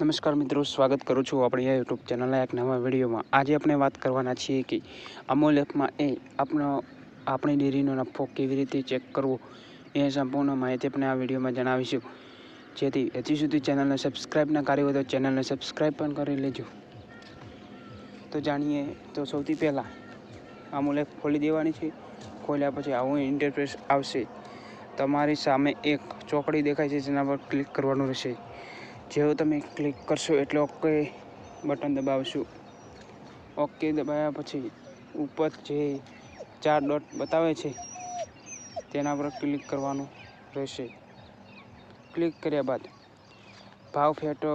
નમસ્કાર મિત્રો, સ્વાગત કરું છું આપણી યુટ્યુબ ચેનલના એક નવા વિડીયોમાં. આજે આપણે વાત કરવાના છીએ કે અમૂલ એપમાં એ આપણો આપણી ડેરીનો નફો કેવી રીતે ચેક કરવો એ સંપૂર્ણ માહિતી આપણે આ વિડીયોમાં જણાવીશું. જેથી હજી સુધી ચેનલને સબસ્ક્રાઈબ ના કરી હોય તો ચેનલને સબસ્ક્રાઈબ પણ કરી લેજો. તો જાણીએ, તો સૌથી પહેલાં અમૂલ એપ ખોલી દેવાની છે. ખોલ્યા પછી આવું ઇન્ટરફેસ આવશે. તમારી સામે એક ચોકડી દેખાય છે, જેના પર ક્લિક કરવાનું રહેશે. જેવું તમે ક્લિક કરશો એટલે ઓકે બટન દબાવશું. ઓકે દબાવ્યા પછી ઉપર જે ચાર ડોટ બતાવે છે, તેના પર ક્લિક કરવાનું રહેશે. ક્લિક કર્યા બાદ ભાવ ફેટો,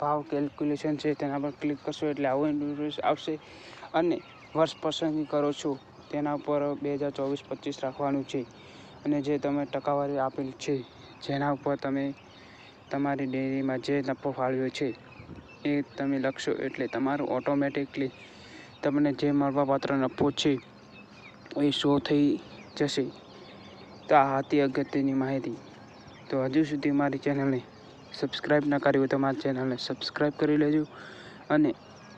ભાવ કેલ્ક્યુલેશન છે તેના પર ક્લિક કરશો એટલે આવું ઇન્ટરફેસ આવશે. અને વર્ષ પસંદગી કરો છો તેના ઉપર બે હજાર ચોવીસ પચીસ રાખવાનું છે. અને જે તમે ટકાવારી આપેલ છે, જેના ઉપર તમે તમારી ડેરીમાં જે નફો ફાળવ્યો છે, એ તમે લખશો એટલે તમારું ઓટોમેટિકલી તમને જે મળવાપાત્ર નફો છે, એ શો થઈ જશે. તો આ હતી અગત્યની માહિતી. તો હજુ સુધી મારી ચેનલને સબસ્ક્રાઈબ ન કરી હોય તો મારી ચેનલને સબસ્ક્રાઈબ કરી લેજો અને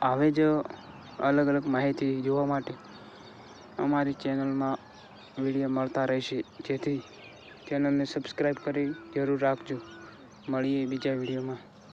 આવે જ અલગ અલગ માહિતી જોવા માટે અમારી ચેનલમાં વીડિયો મળતા રહેશે. જેથી ચેનલને સબસ્ક્રાઈબ કરી જરૂર રાખજો. મળીએ બીજા વિડીયોમાં.